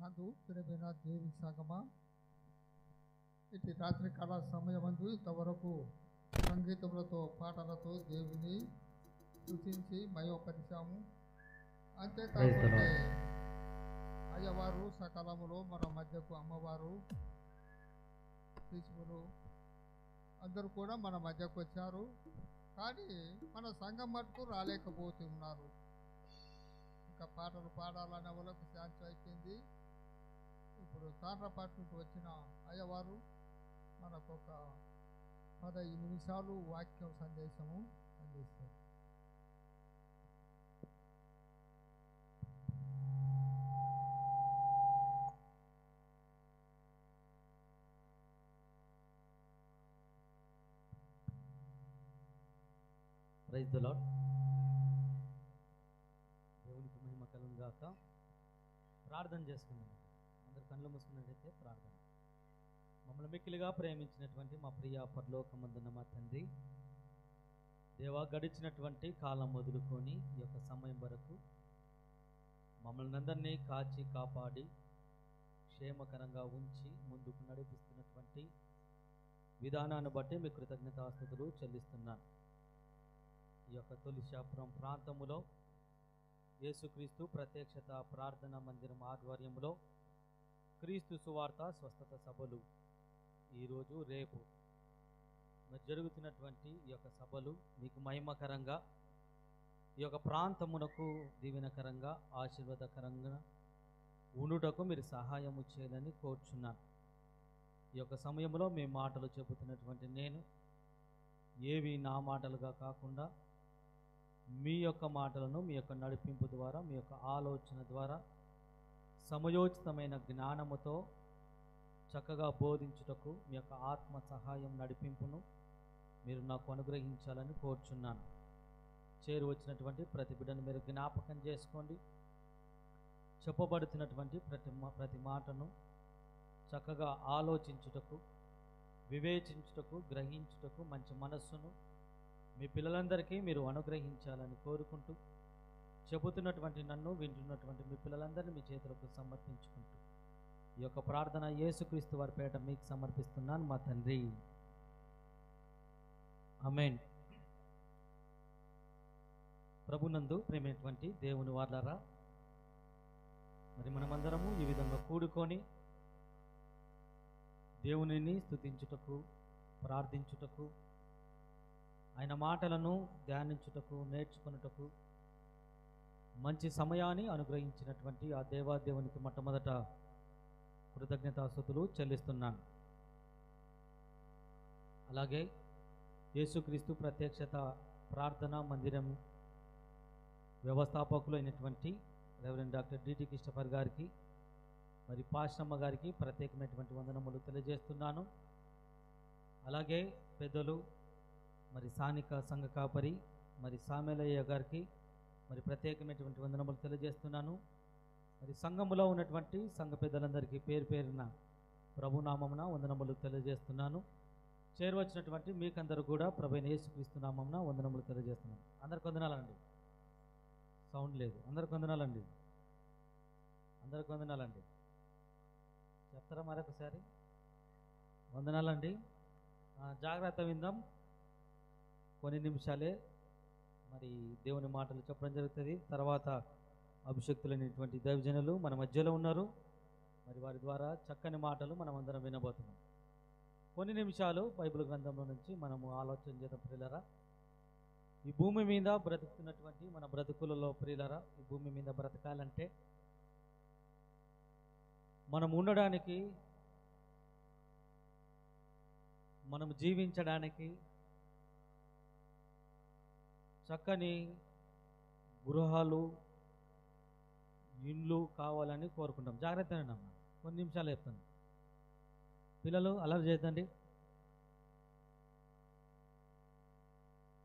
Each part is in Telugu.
నందు ప్రియమైన దేవి సంగమ ఇటు రాత్రి కాల సమయమందు ఇంతవరకు సంగీతములతో పాటలతో దేవుని సూచించి మయోపరిచాము. అంతేకాకుండా అయ్యవారు సకాలములో మన మధ్యకు అమ్మవారు తీసుకురు అందరూ కూడా మన మధ్యకు వచ్చారు. కానీ మన సంఘం మటుకు రాలేకపోతున్నారు ఇంకా పాటలు పాడాలనే వాళ్ళకు శాంతి అయిపోయింది. ఇప్పుడు తాండ్రపాటు పార్టీకి వచ్చిన అయ్యవారు మనకు ఒక పదహైదు నిమిషాలు వాక్యం సందేశము అందిస్తారు. ప్రైజ్ ద లాడ్ దేవునికి మహిమ కలుగుగాక ప్రార్థన చేసుకున్నాను కళ్ళు మూసుకున్నట్టయితే ప్రార్థన. మమ్మల్ని మిక్కిలిగా ప్రేమించినటువంటి మా ప్రియ పరలోకమందున్న మా తండ్రి దేవా గడిచినటువంటి కాలం వదులుకొని ఈ యొక్క సమయం వరకు మమ్మల్ని అందరినీ కాచి కాపాడి క్షేమకరంగా ఉంచి ముందుకు నడిపిస్తున్నటువంటి విధానాన్ని బట్టి మీ కృతజ్ఞతాస్థుతులు చెల్లిస్తున్నాను. ఈ యొక్క తొలిశాపురం ప్రాంతములో యేసుక్రీస్తు ప్రత్యక్షత ప్రార్థన మందిరం ఆధ్వర్యంలో క్రీస్తు సువార్త స్వస్థత సభలు. ఈరోజు రేపు జరుగుతున్నటువంటి ఈ యొక్క సభలు మీకు మహిమకరంగా ఈ యొక్క ప్రాంతమునకు దీవెనకరంగా ఆశీర్వాదకరంగా ఉండుటకు మీరు సహాయము చేయాలని కోరుచున్నాను. ఈ యొక్క సమయంలో మీ మాటలు చెబుతున్నటువంటి నేను ఏవి నా మాటలుగా కాకుండా మీ యొక్క మాటలను మీ యొక్క నడిపింపు ద్వారా మీ యొక్క ఆలోచన ద్వారా సమయోచితమైన జ్ఞానముతో చక్కగా బోధించుటకు మీ యొక్క ఆత్మ సహాయం నడిపింపును మీరు నాకు అనుగ్రహించాలని కోరుచున్నాను. చేరు వచ్చినటువంటి ప్రతి బిడ్డను మీరు జ్ఞాపకం చేసుకోండి. చెప్పబడుతున్నటువంటి ప్రతి మా ప్రతి మాటను చక్కగా ఆలోచించుటకు వివేచించుటకు గ్రహించుటకు మంచి మనస్సును మీ పిల్లలందరికీ మీరు అనుగ్రహించాలని కోరుకుంటూ చెబుతున్నటువంటి నన్ను వింటున్నటువంటి మీ పిల్లలందరినీ మీ చేతులకు సమర్పించుకుంటూ. ఈ యొక్క ప్రార్థన యేసుక్రీస్తు వారి పేట మీకు సమర్పిస్తున్నాను మా తండ్రి. అమెన్ ప్రభునందు ప్రేమైనటువంటి దేవుని వాళ్ళరా మరి మనమందరము ఈ విధంగా కూడుకొని దేవునిని స్తుతించుటకు ప్రార్థించుటకు ఆయన మాటలను ధ్యానించుటకు నేర్చుకొనుటకు మంచి సమయాన్ని అనుగ్రహించినటువంటి ఆ దేవాదేవునికి మొట్టమొదట కృతజ్ఞతాస్థుతులు చెల్లిస్తున్నాను. అలాగే యేసుక్రీస్తు ప్రత్యక్షత ప్రార్థన మందిరం వ్యవస్థాపకులు అయినటువంటి రెవరెండ్ డాక్టర్ డిటి కిష్టపర్ గారికి మరి పాశ్రమ్మ గారికి ప్రత్యేకమైనటువంటి వందనములు తెలియజేస్తున్నాను. అలాగే పెద్దలు మరి స్థానిక సంఘ కాపరి మరి సామెలయ్య గారికి మరి ప్రత్యేకమైనటువంటి వందనములు తెలియజేస్తున్నాను. మరి సంఘములో ఉన్నటువంటి సంఘ పెద్దలందరికీ పేరు పేరున ప్రభునామమున వందనములు తెలియజేస్తున్నాను. చేరువచ్చినటువంటి మీకందరూ కూడా ప్రభు యేసుక్రీస్తు వందనములు తెలియజేస్తున్నాను. అందరికి వందనాలండి. సౌండ్ లేదు. అందరికి వందనాలండి. అందరికి వందనాలండి. చెప్తారా మరొకసారి? వందనాలండి. జాగ్రత్త విందాం. కొన్ని నిమిషాలే మరి దేవుని మాటలు చెప్పడం జరుగుతుంది. తర్వాత అభిషక్తులైనటువంటి దైవజనులు మన మధ్యలో ఉన్నారు. మరి వారి ద్వారా చక్కని మాటలు మనం అందరం వినబోతున్నాం. కొన్ని నిమిషాలు బైబిల్ గ్రంథంలో నుంచి మనము ఆలోచన చేద్దాం ప్రియులరా. ఈ భూమి మీద బ్రతుకుతున్నటువంటి మన బ్రతుకులలో ప్రియులరా ఈ భూమి మీద బ్రతకాలంటే మనం ఉండడానికి మనం జీవించడానికి చక్కని గృహాలు ఇండ్లు కావాలని కోరుకుంటాం. జాగ్రత్త అమ్మా. కొన్ని నిమిషాలు చెప్తాను. పిల్లలు అలర్ట్ చేద్దండి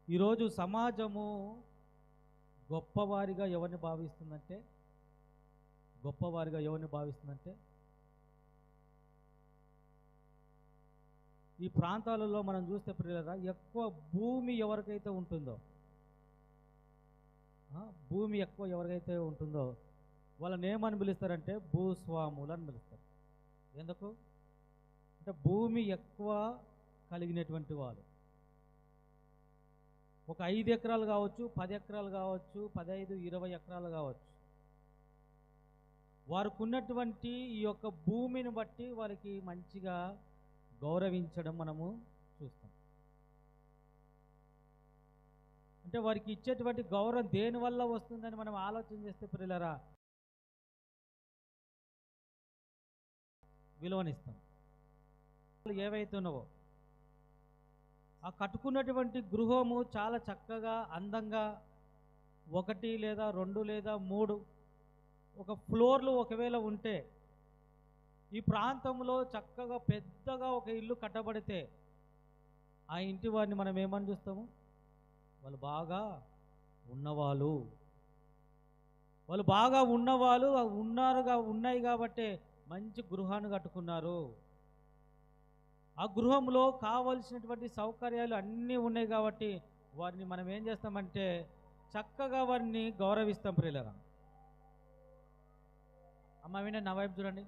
ఈరోజు సమాజము గొప్పవారిగా ఎవరిని భావిస్తుందంటే గొప్పవారిగా ఎవరిని భావిస్తుందంటే ఈ ప్రాంతాలలో మనం చూస్తే ప్రియులరా ఎక్కువ భూమి ఎవరికైతే ఉంటుందో భూమి ఎక్కువ ఎవరికైతే ఉంటుందో వాళ్ళని ఏమని పిలుస్తారంటే భూస్వాములు అని పిలుస్తారు. ఎందుకు? అంటే భూమి ఎక్కువ కలిగినటువంటి వాళ్ళు. ఒక ఐదు ఎకరాలు కావచ్చు పది ఎకరాలు కావచ్చు పదహైదు ఇరవై ఎకరాలు కావచ్చు. వారికి ఉన్నటువంటి ఈ యొక్క భూమిని బట్టి వారికి మంచిగా గౌరవించడం మనము చూస్తాం. అంటే వారికి ఇచ్చేటువంటి గౌరవం దేని వల్ల వస్తుందని మనం ఆలోచన చేస్తే పిల్లరా విలువనిస్తాం ఏవైతే ఉన్నావో ఆ కట్టుకున్నటువంటి గృహము చాలా చక్కగా అందంగా ఒకటి లేదా రెండు లేదా మూడు ఒక ఫ్లోర్లు ఒకవేళ ఉంటే ఈ ప్రాంతంలో చక్కగా పెద్దగా ఒక ఇల్లు కట్టబడితే ఆ ఇంటి వారిని మనం ఏమని చూస్తాము? వాళ్ళు బాగా ఉన్నవాళ్ళు. వాళ్ళు బాగా ఉన్నవాళ్ళు ఉన్నారుగా ఉన్నాయి కాబట్టే మంచి గృహాన్ని కట్టుకున్నారు. ఆ గృహంలో కావలసినటువంటి సౌకర్యాలు అన్నీ ఉన్నాయి కాబట్టి వారిని మనం ఏం చేస్తామంటే చక్కగా వారిని గౌరవిస్తాం ప్రియులరా. అమ్మ వినే నా వైపు చూడండి.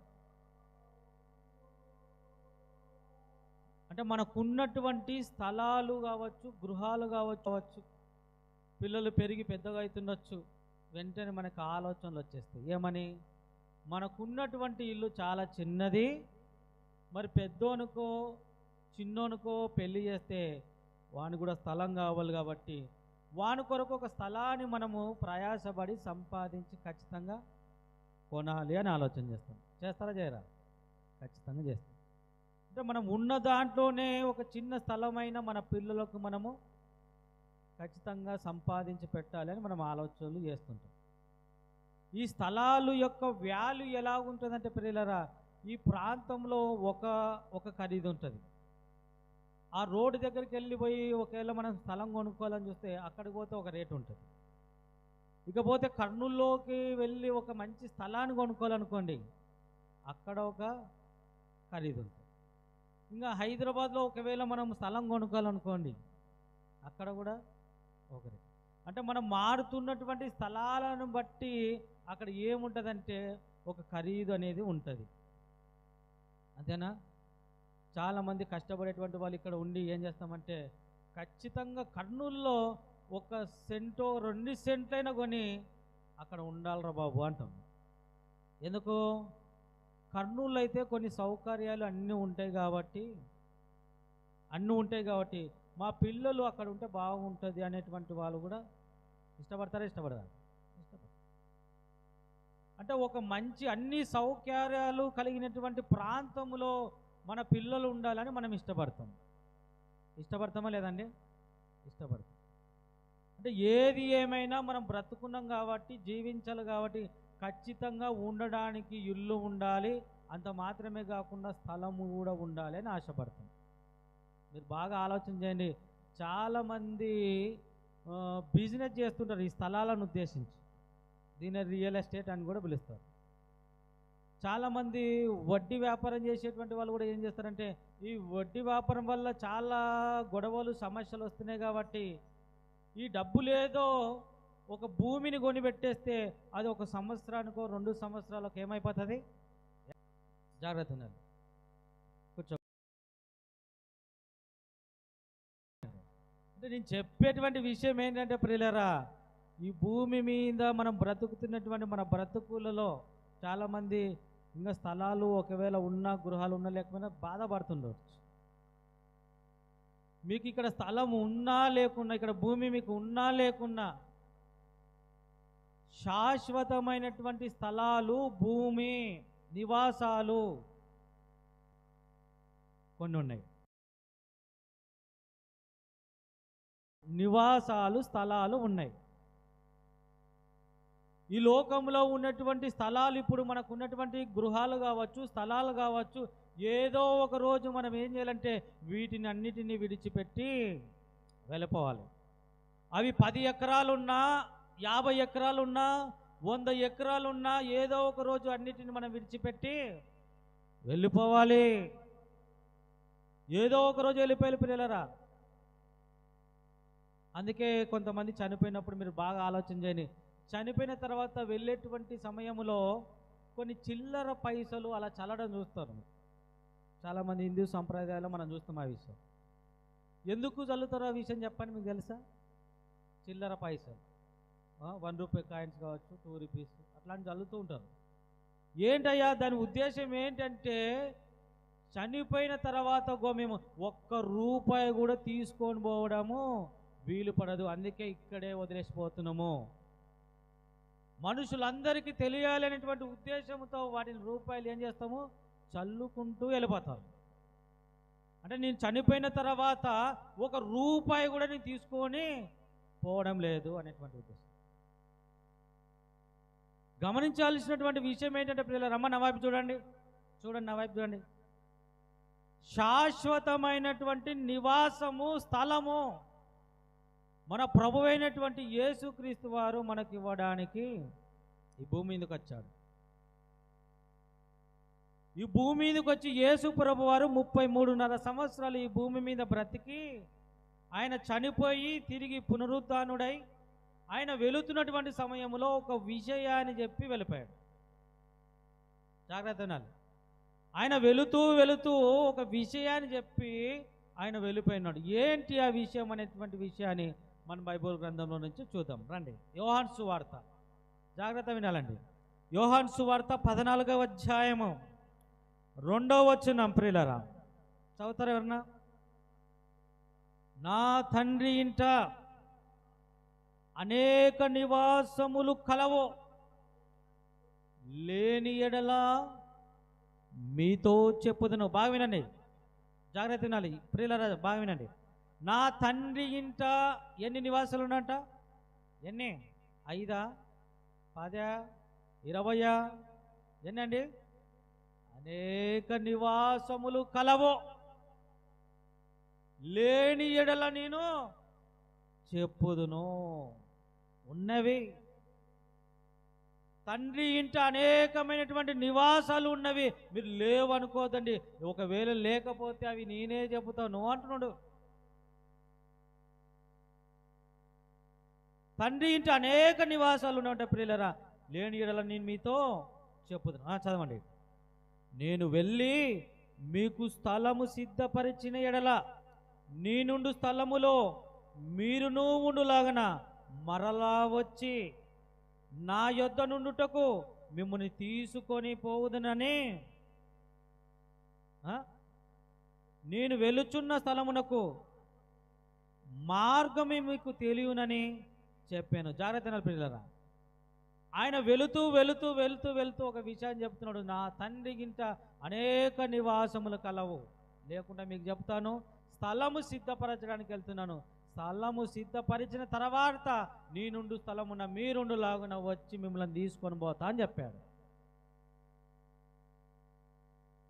అంటే మనకున్నటువంటి స్థలాలు కావచ్చు గృహాలు కావచ్చు పిల్లలు పెరిగి పెద్దగా అవుతుండొచ్చు. వెంటనే మనకు ఆలోచనలు వచ్చేస్తాయి. ఏమని? మనకున్నటువంటి ఇల్లు చాలా చిన్నది. మరి పెద్దోనుకో చిన్నోనుకో పెళ్ళి చేస్తే వాని కూడా స్థలం కావాలి కాబట్టి వాని కొరకు ఒక స్థలాన్ని మనము ప్రయాసపడి సంపాదించి ఖచ్చితంగా కొనాలి అని ఆలోచన చేస్తాం. చేస్తారా చేయరా? ఖచ్చితంగా చేస్తాం. అంటే మనం ఉన్న దాంట్లోనే ఒక చిన్న స్థలమైన మన పిల్లలకు మనము ఖచ్చితంగా సంపాదించి పెట్టాలని మనం ఆలోచనలు చేస్తుంటాం. ఈ స్థలాలు యొక్క వ్యాల్యూ ఎలా ఉంటుందంటే పిల్లలరా ఈ ప్రాంతంలో ఒక ఒక ఖరీదు ఉంటుంది. ఆ రోడ్డు దగ్గరికి వెళ్ళిపోయి ఒకవేళ మనం స్థలం కొనుక్కోవాలని చూస్తే అక్కడికి పోతే ఒక రేటు ఉంటుంది. ఇకపోతే కర్నూలులోకి వెళ్ళి ఒక మంచి స్థలాన్ని కొనుక్కోవాలనుకోండి అక్కడ ఒక ఖరీదు ఉంటుంది. ఇంకా హైదరాబాద్లో ఒకవేళ మనం స్థలం కొనుక్కోవాలనుకోండి అక్కడ కూడా ఒకరే. అంటే మనం మారుతున్నటువంటి స్థలాలను బట్టి అక్కడ ఏముంటుందంటే ఒక ఖరీదు అనేది ఉంటుంది. అంతేనా? చాలామంది కష్టపడేటువంటి వాళ్ళు ఇక్కడ ఉండి ఏం చేస్తామంటే ఖచ్చితంగా కర్నూల్లో ఒక సెంటో రెండు సెంట్లైనా కొని అక్కడ ఉండాలిరా బాబు అంటాం. ఎందుకు? కర్నూలు అయితే కొన్ని సౌకర్యాలు అన్నీ ఉంటాయి కాబట్టి అన్నీ ఉంటాయి కాబట్టి మా పిల్లలు అక్కడ ఉంటే బాగుంటుంది అనేటువంటి వాళ్ళు కూడా ఇష్టపడతారా ఇష్టపడతారు అంటే ఒక మంచి అన్ని సౌకర్యాలు కలిగినటువంటి ప్రాంతంలో మన పిల్లలు ఉండాలని మనం ఇష్టపడతాం. ఇష్టపడతామా లేదండి? ఇష్టపడతాం. అంటే ఏది ఏమైనా మనం బ్రతుకున్నాం కాబట్టి జీవించాలి కాబట్టి ఖచ్చితంగా ఉండడానికి ఇల్లు ఉండాలి అంత మాత్రమే కాకుండా స్థలము కూడా ఉండాలి అని ఆశపడతాం. మీరు బాగా ఆలోచన చేయండి. చాలామంది బిజినెస్ చేస్తుంటారు ఈ స్థలాలను ఉద్దేశించి. దీని రియల్ ఎస్టేట్ అని కూడా పిలుస్తారు. చాలామంది వడ్డీ వ్యాపారం చేసేటువంటి వాళ్ళు కూడా ఏం చేస్తారంటే ఈ వడ్డీ వ్యాపారం వల్ల చాలా గొడవలు సమస్యలు వస్తున్నాయి కాబట్టి ఈ డబ్బులేదో ఒక భూమిని కొనిపెట్టేస్తే అది ఒక సంవత్సరానికో రెండు సంవత్సరాలకు ఏమైపోతుంది? జాగ్రత్త ఉండాలి. కూర్చో. అంటే నేను చెప్పేటువంటి విషయం ఏంటంటే ప్రియులరా ఈ భూమి మీద మనం బ్రతుకుతున్నటువంటి మన బ్రతుకులలో చాలామంది ఇంకా స్థలాలు ఒకవేళ ఉన్నా గృహాలు ఉన్నా లేకపోయినా బాధపడుతుండవచ్చు మీకు ఇక్కడ స్థలం ఉన్నా లేకున్నా ఇక్కడ భూమి మీకు ఉన్నా లేకున్నా శాశ్వతమైనటువంటి స్థలాలు భూమి నివాసాలు కొన్ని ఉన్నాయి నివాసాలు స్థలాలు ఉన్నాయి. ఈ లోకంలో ఉన్నటువంటి స్థలాలు ఇప్పుడు మనకు ఉన్నటువంటి గృహాలు కావచ్చు స్థలాలు కావచ్చు ఏదో ఒక రోజు మనం ఏం చేయాలంటే వీటిని అన్నిటినీ విడిచిపెట్టి వెళ్ళిపోవాలి. అవి పది ఎకరాలున్నా యాభై ఎకరాలున్నా వంద ఎకరాలున్నా ఏదో ఒక రోజు అన్నిటిని మనం విడిచిపెట్టి వెళ్ళిపోవాలి. ఏదో ఒక రోజు వెళ్ళిపోయి పిల్లరా అందుకే కొంతమంది చనిపోయినప్పుడు మీరు బాగా ఆలోచన చేయని చనిపోయిన తర్వాత వెళ్ళేటువంటి సమయంలో కొన్ని చిల్లర పైసలు అలా చల్లడం చూస్తారు. చాలామంది హిందూ సంప్రదాయాల్లో మనం చూస్తాం ఆ విషయం. ఎందుకు చల్లుతారో ఆ విషయం చెప్పండి మీకు తెలుసా? చిల్లర పైసలు. వన్ రూపీ కాయిన్స్ కావచ్చు టూ రూపీస్ అట్లాంటి చల్లుతూ ఉంటారు. ఏంటయ్యా దాని ఉద్దేశం ఏంటంటే చనిపోయిన తర్వాత గో మేము ఒక్క రూపాయి కూడా తీసుకొని పోవడము వీలు పడదు. అందుకే ఇక్కడే వదిలేసిపోతున్నాము. మనుషులందరికీ తెలియాలనేటువంటి ఉద్దేశంతో వాటిని రూపాయలు ఏం చేస్తాము? చల్లుకుంటూ వెళ్ళిపోతారు. అంటే నేను చనిపోయిన తర్వాత ఒక రూపాయి కూడా నేను తీసుకొని పోవడం లేదు అనేటువంటి ఉద్దేశం. గమనించాల్సినటువంటి విషయం ఏంటంటే పిల్లలు రమ్మ నా వైపు చూడండి. చూడండి నా వైపు చూడండి. శాశ్వతమైనటువంటి నివాసము స్థలము మన ప్రభువైనటువంటి యేసుక్రీస్తు వారు మనకి ఇవ్వడానికి ఈ భూమి మీదకి వచ్చాడు ఈ భూమి మీదకి వచ్చి యేసు ప్రభు వారు ముప్పై మూడున్నర సంవత్సరాలు ఈ భూమి మీద బ్రతికి ఆయన చనిపోయి తిరిగి పునరుద్ధానుడై ఆయన వెళుతున్నటువంటి సమయంలో ఒక విషయాన్ని చెప్పి వెళ్ళిపోయాడు. జాగ్రత్త వినాలి ఆయన వెళుతూ వెళుతూ ఒక విషయాన్ని చెప్పి ఆయన వెళ్ళిపోయినాడు. ఏంటి ఆ విషయం అనేటువంటి విషయాన్ని మన బైబుల్ గ్రంథంలో నుంచి చూద్దాం. రండి. యోహాన్ సువార్త. జాగ్రత్త వినాలండి. యోహాన్ సువార్త పద్నాలుగవ అధ్యాయము. రెండవ వచ్చిన ప్రియులరా. చదువుతారు ఎవరన్నా? నా తండ్రి ఇంట అనేక నివాసములు కలవు. లేని ఎడలా మీతో చెప్పుదును. బాగా వినండి. జాగ్రత్త వినాలి. ప్రియులరా బాగా వినండి. నా తండ్రి ఇంట ఎన్ని నివాసాలు ఉన్నట ఎన్ని? ఐదా? పదా? ఇరవయా? ఎన్నండి అనేక నివాసములు కలవు. లేని ఎడల నేను చెప్పుదును. ఉన్నవి. తండ్రి ఇంట అనేకమైనటువంటి నివాసాలు ఉన్నవి. మీరు లేవనుకోదండి. ఒకవేళ లేకపోతే అవి నేనే చెబుతావు నువ్వు అంటున్నాడు. తండ్రి ఇంట అనేక నివాసాలు ఉన్నట్టు ప్రియులరా. లేని ఎడల నేను మీతో చెప్పుతున్నా చదవండి. నేను వెళ్ళి మీకు స్థలము సిద్ధపరిచిన ఎడల నీ నుండి స్థలములో మీరును ఉండులాగనా మరలా వచ్చి నా యొద్ద నుండుటకు మిమ్మల్ని తీసుకొని పోవుదనని నేను వెలుచున్న స్థలమునకు మార్గమే మీకు తెలియనని చెప్పాను. జాగ్రత్త పిల్లరా. ఆయన వెళుతూ వెళుతూ వెళుతూ వెళుతూ ఒక విషయాన్ని చెప్తున్నాడు. నా తండ్రి గింట అనేక నివాసములు కలవు. లేకుండా మీకు చెప్తాను. స్థలము సిద్ధపరచడానికి వెళ్తున్నాను. స్థలము సిద్ధపరిచిన తర్వాత నేనుండు స్థలమున్న మీరుండు లాగున వచ్చి మిమ్మల్ని తీసుకొని పోతా అని చెప్పాడు.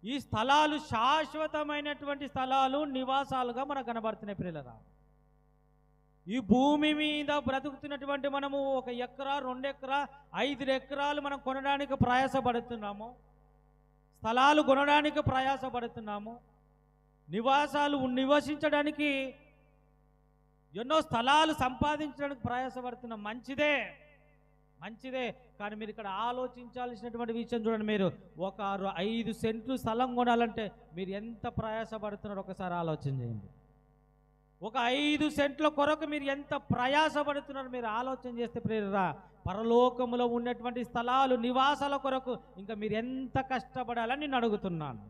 ఈ స్థలాలు శాశ్వతమైనటువంటి స్థలాలు నివాసాలుగా మనకు కనబడుతున్నాయి పిల్లరా ఈ భూమి మీద బ్రతుకుతున్నటువంటి మనము ఒక ఎకరా రెండు ఎకరా ఐదు ఎకరాలు మనం కొనడానికి ప్రయాసపడుతున్నాము. స్థలాలు కొనడానికి ప్రయాసపడుతున్నాము. నివాసాలు నివసించడానికి ఎన్నో స్థలాలు సంపాదించడానికి ప్రయాసపడుతున్నాం మంచిదే. మంచిదే. కానీ మీరు ఇక్కడ ఆలోచించాల్సినటువంటి విషయం చూడండి మీరు. ఒక ఐదు సెంట్లు స్థలం కొనాలంటే మీరు ఎంత ప్రయాసపడుతున్నారో ఒకసారి ఆలోచన చేయండి. ఒక ఐదు సెంట్ల కొరకు మీరు ఎంత ప్రయాసపడుతున్నారు మీరు ఆలోచన చేస్తే ప్రేరరా పరలోకములో ఉన్నటువంటి స్థలాలు నివాసాల కొరకు ఇంకా మీరు ఎంత కష్టపడాలని నేను అడుగుతున్నాను.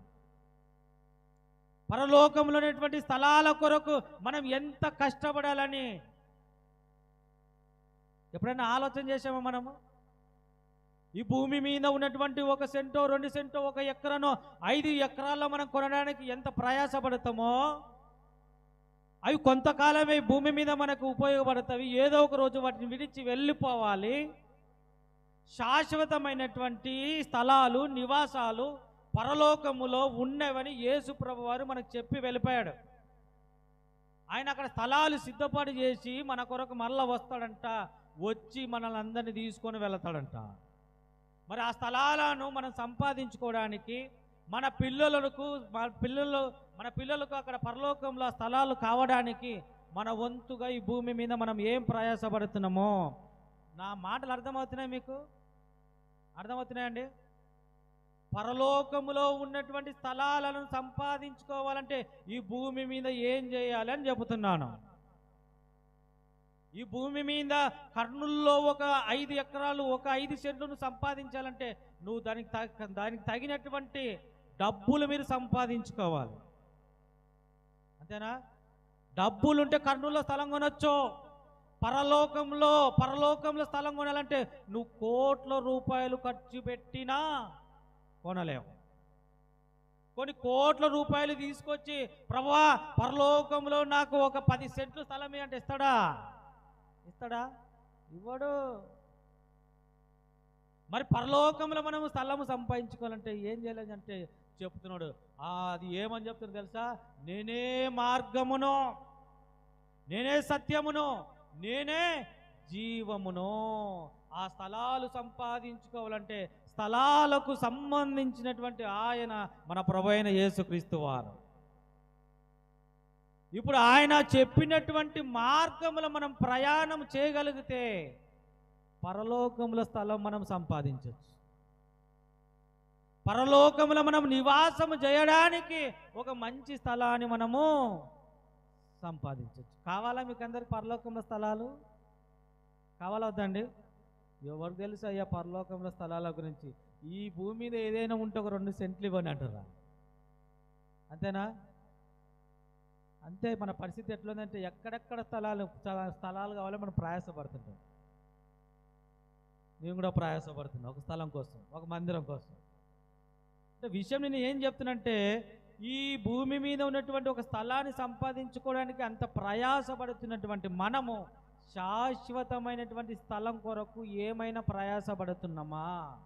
పరలోకంలోనేటువంటి స్థలాల కొరకు మనం ఎంత కష్టపడాలని? ఎప్పుడైనా ఆలోచన చేసామా మనము? ఈ భూమి మీద ఉన్నటువంటి ఒక సెంటో రెండు సెంటో ఒక ఎకరనో ఐదు ఎకరాల్లో మనం కొనడానికి ఎంత ప్రయాసపడతామో? అవి కొంతకాలమే భూమి మీద మనకు ఉపయోగపడతాయి. ఏదో ఒక రోజు వాటిని విడిచి వెళ్ళిపోవాలి. శాశ్వతమైనటువంటి స్థలాలు నివాసాలు పరలోకములో ఉన్నవని యేసు ప్రభు వారు మనకు చెప్పి వెళ్ళిపోయాడు. ఆయన అక్కడ స్థలాలు సిద్ధపాటు చేసి మన కొరకు మళ్ళా వస్తాడంట వచ్చి మనల్ని అందరినీ తీసుకొని వెళతాడంట. మరి ఆ స్థలాలను మనం సంపాదించుకోవడానికి మన పిల్లలకు మన పిల్లలు మన పిల్లలకు అక్కడ పరలోకంలో స్థలాలు కావడానికి మన వంతుగా ఈ భూమి మీద మనం ఏం ప్రయాసపడుతున్నామో నా మాటలు అర్థమవుతున్నాయి మీకు? అర్థమవుతున్నాయండి పరలోకములో ఉన్నటువంటి స్థలాలను సంపాదించుకోవాలంటే ఈ భూమి మీద ఏం చేయాలి అని చెబుతున్నాను. ఈ భూమి మీద కర్నూల్లో ఒక ఐదు ఎకరాలు ఒక ఐదు సెంట్లను సంపాదించాలంటే నువ్వు దానికి దానికి తగినటువంటి డబ్బులు మీరు సంపాదించుకోవాలి. అంతేనా? డబ్బులు ఉంటే స్థలం కొనొచ్చు. పరలోకంలో పరలోకంలో స్థలం కొనాలంటే నువ్వు కోట్ల రూపాయలు ఖర్చు పెట్టినా కొనలేము. కొన్ని కోట్ల రూపాయలు తీసుకొచ్చి ప్రభా పరలోకంలో నాకు ఒక పది సెంట్లు స్థలం అంటే ఇస్తాడా? ఇస్తాడా? ఇవ్వడు. మరి పరలోకంలో మనం స్థలము సంపాదించుకోవాలంటే ఏం చేయలేదంటే చెప్తున్నాడు. అది ఏమని చెప్తున్నాడు తెలుసా? నేనే మార్గమును నేనే సత్యమును నేనే జీవమును. ఆ స్థలాలు సంపాదించుకోవాలంటే స్థలాలకు సంబంధించినటువంటి ఆయన మన ప్రభు అయిన యేసుక్రీస్తు వారు. ఇప్పుడు ఆయన చెప్పినటువంటి మార్గములో మనం ప్రయాణం చేయగలిగితే పరలోకముల స్థలం మనం సంపాదించవచ్చు. పరలోకములో మనం నివాసము చేయడానికి ఒక మంచి స్థలాన్ని మనము సంపాదించవచ్చు. కావాలా మీకు అందరికి పరలోకముల స్థలాలు? కావాలా వద్దండి? ఎవరికి తెలుసు అయ్యా పరలోకంలో స్థలాల గురించి? ఈ భూమి మీద ఏదైనా ఉంటే ఒక రెండు సెంట్లు ఇవ్వని అంటారా అంతేనా? అంతే మన పరిస్థితి ఎట్లుందంటే ఎక్కడెక్కడ స్థలాలు స్థలాలు కావాలో మనం ప్రయాసపడుతుంటాం. నేను కూడా ప్రయాసపడుతున్నా ఒక స్థలం కోసం ఒక మందిరం కోసం. అంటే విషయం నేను ఏం చెప్తున్నంటే ఈ భూమి మీద ఉన్నటువంటి ఒక స్థలాన్ని సంపాదించుకోవడానికి అంత ప్రయాసపడుతున్నటువంటి మనము శాశ్వతమైనటువంటి స్థలం కొరకు ఏమైనా ప్రయాసపడుతున్నామా?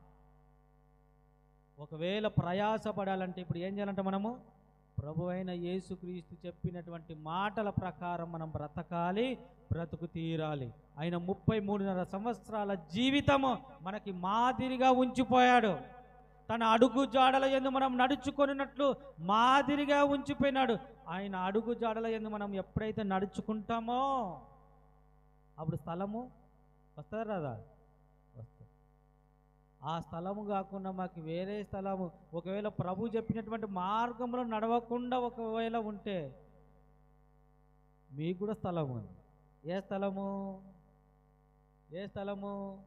ఒకవేళ ప్రయాసపడాలంటే ఇప్పుడు ఏం చేయాలంటే మనము ప్రభు అయిన యేసుక్రీస్తు చెప్పినటువంటి మాటల ప్రకారం మనం బ్రతకాలి బ్రతుకు తీరాలి. ఆయన ముప్పై మూడున్నర సంవత్సరాల జీవితము మనకి మాదిరిగా ఉంచిపోయాడు. తన అడుగు జాడల ఎందు మనం నడుచుకొనినట్లు మాదిరిగా ఉంచిపోయినాడు. ఆయన అడుగు జాడల ఎందు మనం ఎప్పుడైతే నడుచుకుంటామో అప్పుడు స్థలము వస్తుందా రాదా? వస్తుంది. ఆ స్థలము కాకుండా మాకు వేరే స్థలము ఒకవేళ ప్రభు చెప్పినటువంటి మార్గంలో నడవకుండా ఒకవేళ ఉంటే మీకు కూడా స్థలము ఏ స్థలము? ఏ స్థలము?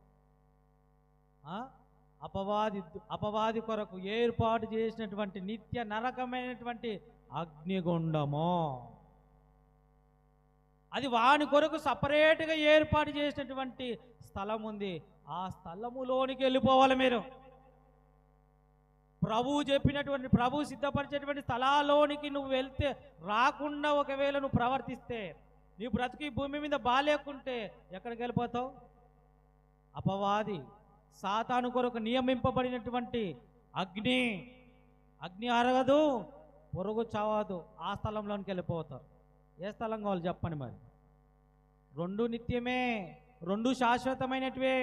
అపవాది అపవాది కొరకు ఏర్పాటు చేసినటువంటి నిత్య నరకమైనటువంటి అగ్నిగుండము. అది వాని కొరకు సపరేట్గా ఏర్పాటు చేసినటువంటి స్థలం ఉంది ఆ స్థలములోనికి వెళ్ళిపోవాలి మీరు. ప్రభువు చెప్పినటువంటి ప్రభు సిద్ధపరిచేటువంటి స్థలాలోనికి నువ్వు వెళ్తే రాకుండా ఒకవేళ నువ్వు ప్రవర్తిస్తే నీ బ్రతికి భూమి మీద బాలేకుంటే ఎక్కడికి వెళ్ళిపోతావు? అపవాది సాతాను కొరకు నియమింపబడినటువంటి అగ్ని. అగ్ని అరగదు పొరుగు చావదు. ఆ స్థలంలోనికి వెళ్ళిపోతారు. ఏ స్థలం కావాలి చెప్పండి మరి? రెండు నిత్యమే రెండు శాశ్వతమైనటివే.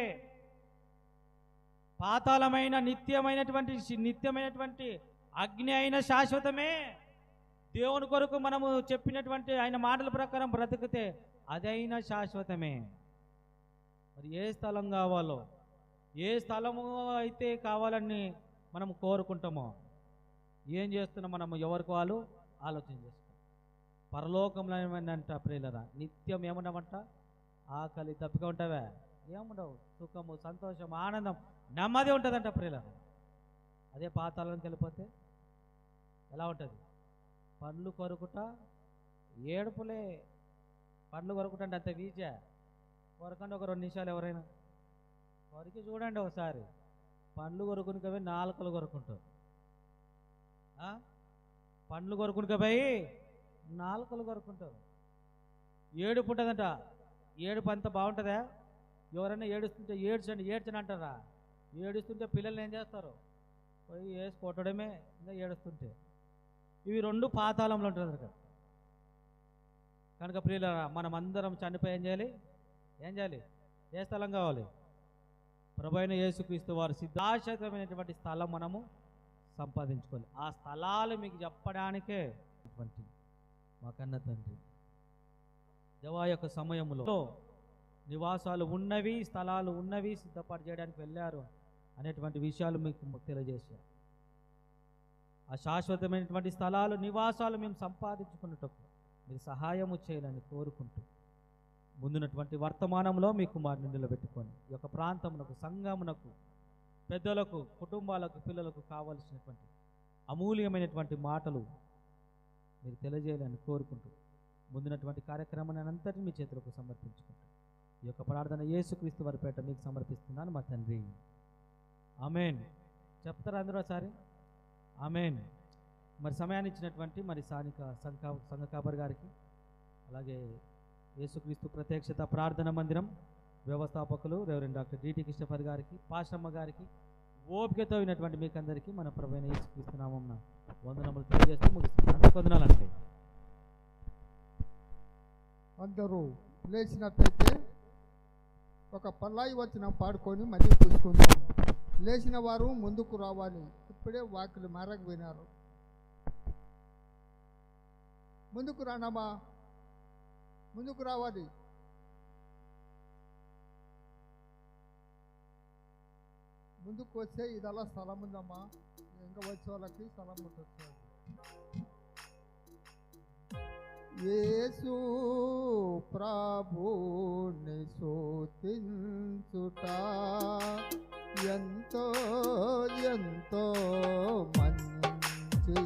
పాతాళమైన నిత్యమైనటువంటి నిత్యమైనటువంటి అగ్ని అయిన శాశ్వతమే. దేవుని కొరకు మనము చెప్పినటువంటి ఆయన మాటల ప్రకారం బ్రతికితే అదైనా శాశ్వతమే. మరి ఏ స్థలం కావాలో ఏ స్థలము అయితే కావాలని మనం కోరుకుంటామో ఏం చేస్తున్నాం మనము ఎవరికి వాళ్ళు? ఆలోచన చేస్తాం పరలోకంలో ఏమైందంట ప్రియులరా నిత్యం ఏముండమంట ఆకలి తప్పిక ఉంటావా? ఏముండవు. సుఖము సంతోషం ఆనందం నెమ్మది ఉంటుందంట ప్రియులరా. అదే పాతాళానికి వెళ్ళిపోతే ఎలా ఉంటుంది? పండ్లు కొరుకుట ఏడుపులే పండ్లు కొరుకుట అంటే అంత వీచా. కొరకండి ఒక రెండు నిమిషాలు ఎవరైనా. కొరికి చూడండి ఒకసారి. పండ్లు కొరుకునికవే నాలుకలు కొరుకుంటారు. పండ్లు కొరుకునికపోయి నాలుకలు కొరుకుంటారు ఏడుపు ఉంటుందంట ఏడుపు అంత బాగుంటుందా? ఎవరైనా ఏడుస్తుంటే ఏడ్చండి ఏడ్చని అంటారా? ఏడుస్తుంటే పిల్లల్ని ఏం చేస్తారు? పోయి వేసి కొట్టడమే ఇంకా ఏడుస్తుంటే. ఇవి రెండు పాతాళంలో ఉంటుంది కదా కనుక ప్రియులరా మనం అందరం చనిపోయి ఏం చేయాలి? ఏం చేయాలి? ఏ స్థలం కావాలి? ప్రభు యేసుక్రీస్తు వారు సిద్ధాశతమైనటువంటి స్థలం మనము సంపాదించుకోవాలి. ఆ స్థలాలు మీకు చెప్పడానికే అటువంటి మా కన్న తండ్రి. దేవా యొక్క సమయంలో నివాసాలు ఉన్నవి స్థలాలు ఉన్నవి సిద్ధపాటు చేయడానికి వెళ్ళారు అనేటువంటి విషయాలు మీకు తెలియజేశారు. ఆ శాశ్వతమైనటువంటి స్థలాలు నివాసాలు మేము సంపాదించుకున్నటకు మీరు సహాయము చేయాలని కోరుకుంటూ ముందున్నటువంటి వర్తమానంలో మీ కుమారుని నిలబెట్టుకొని ఈ యొక్క ప్రాంతమునకు సంఘమునకు పెద్దలకు కుటుంబాలకు పిల్లలకు కావలసినటువంటి అమూల్యమైనటువంటి మాటలు మీరు తెలియజేయాలని కోరుకుంటూ ముందున్నటువంటి కార్యక్రమాన్ని అంతటిని మీ చేతులకు సమర్పించుకుంటూ. ఈ యొక్క ప్రార్థన యేసుక్రీస్తు వారి పేట మీకు సమర్పిస్తున్నాను మా తండ్రి. ఆమెన్. చెప్తారా అందరూ ఒకసారి? ఆమెన్. మరి సమయాన్ని ఇచ్చినటువంటి మరి స్థానిక సంఘ సంఘ కాబర్ గారికి అలాగే యేసుక్రీస్తు ప్రత్యక్షత ప్రార్థన మందిరం వ్యవస్థాపకులు రెవరెండ్ డాక్టర్ డిటి కృష్ణపతి గారికి పాశమ్మ గారికి ఓపికతో ఉన్నటువంటి మీకు అందరికీ మన ప్రభైన యేసుక్రీస్తు నామం వందనములు తెలియజేస్తూ ముగిస్తున్నాను వందనాలంటే అందరూ లేచినట్లయితే ఒక పల్లాయి వచ్చిన పాడుకొని మళ్ళీ చూసుకుందాం. లేచిన వారు ముందుకు రావాలి. ఇప్పుడే వాకిలు మారకపోయినారు. వినారు ముందుకు రానమ్మా. ముందుకు రావాలి. ముందుకు వస్తే ఇదలా స్థలం ఉందమ్మా. ఇంకా వచ్చే వాళ్ళకి స్థలం ఉంటుంది యేసు ప్రభుని స్తుతించుట ఎంతో ఎంతో మంచి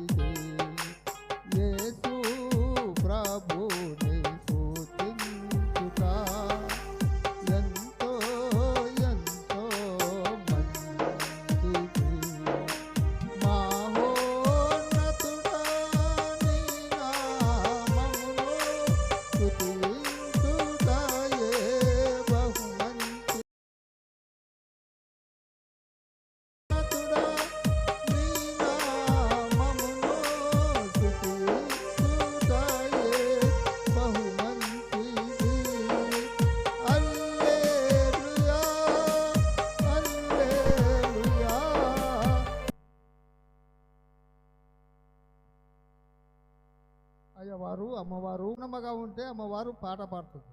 అమ్మవారు పాట పాడుతుంది.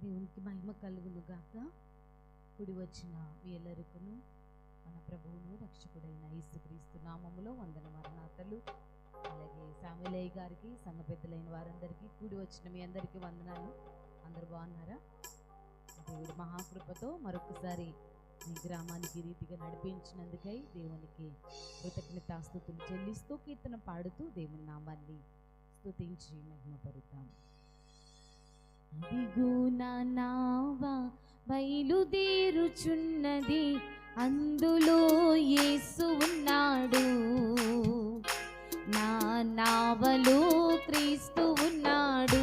దేవునికి మహిమ కలుగును గాక కుడి వచ్చిన వీళ్ళరుకును మన ప్రభువును రక్షకుడైన యేసుక్రీస్తు నామములో వందన మరణాతలు అలాగే సామిలయ్య గారికి సంఘ పెద్దలైన వారందరికీ కూడి వచ్చిన మీ అందరికీ వందనాలు. అందరు బాగున్నారా? దేవుడి మహాకృపతో మరొకసారి మీ గ్రామానికి రీతిగా నడిపించినందుకై దేవునికి కృతజ్ఞతాస్తుతులు చెల్లిస్తూ కీర్తన పాడుతూ దేవుని నామాన్ని స్తుతించి మహిమపరుతాం అదిగో నా నావా బయలుదేరుచున్నది అందులో యేసు ఉన్నాడు. నా నావలో క్రీస్తు ఉన్నాడు.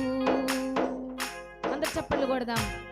అందరు చెప్పలు కొడదాం.